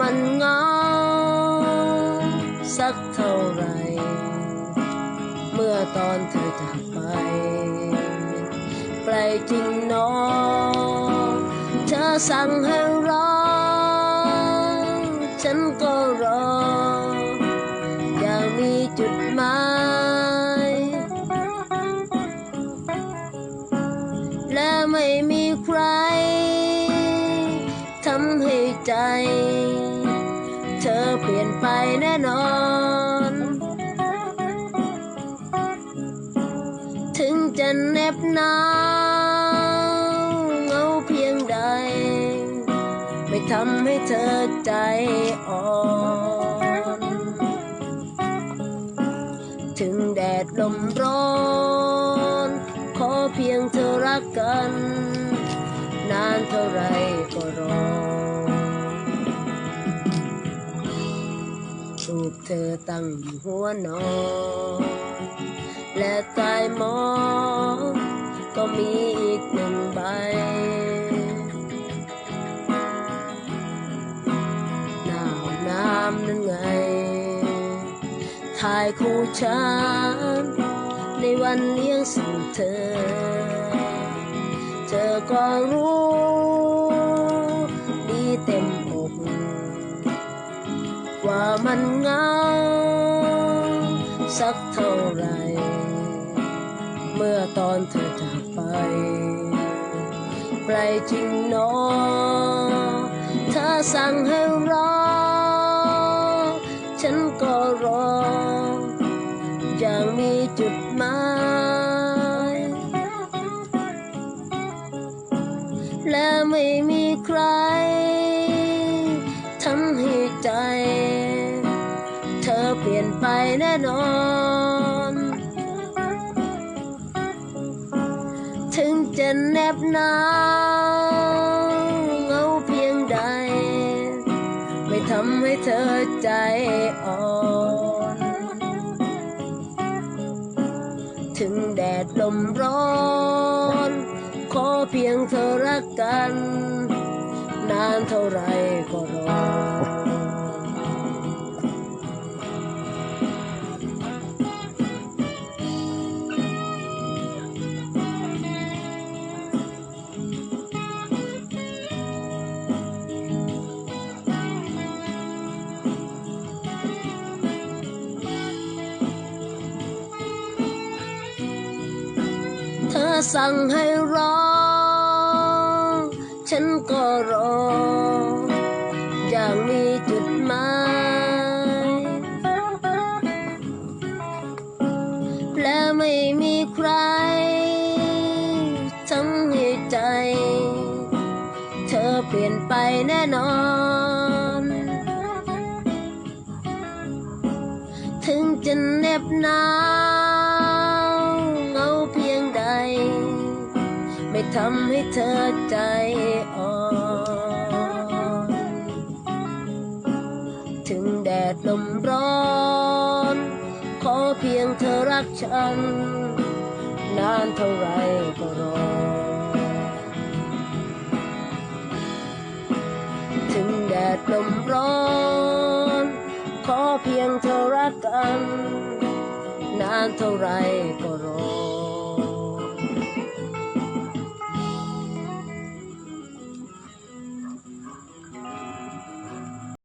มันเงาสักเท่าไร เมื่อตอนเธอจากไป ไกลจริงนอเธอสั่งให้รอ ฉันก็รอ อย่างมีจุดหมาย และไม่มีใครทำให้ใจ อเปลี่ยนไปแน่นอน ถึงจะเหน็บหนาวเงาเพียงใด ไม่ทำให้เธอใจอ่อน ถึงแดดลมร้อน ขอเพียงเธอรักกัน นานเท่าไร ตั้งอยู่หัวนอน และใต้หมอนก็มีอีกหนึ่งใบ หนาวน้ำนั่นไง ถ่ายคู่ฉัน ในวันเลี้ยงส่งเธอ เธอก็รู้ มันเงา สักเท่าไร เมื่อตอนเธอจากไปไกลจริงเนอเธอสั่งให้รอ ฉันก็รอ อย่างมีจุดหมาย และไม่มีใคร น่นอน ถึงจะแนบหนาวเงาเพียงใด ไม่ทำให้เธอใจอ่อน ถึงแดดลมร้อน ขอเพียงเธอรักกัน นานเท่าไรก็รอ สั่งให้รอ ฉันก็รอ อย่างมีจุดหมาย และไม่มีใครทำให้ใจ เธอเปลี่ยนไปแน่นอน ถึงจะเหน็บหนา ทำให้เธอใจอ่อน ถึงแดดลมร้อน ขอเพียงเธอรักฉัน นานเท่าไรก็รอ ถึงแดดลมร้อน ขอเพียงเธอรักกัน นานเท่าไรก็รอ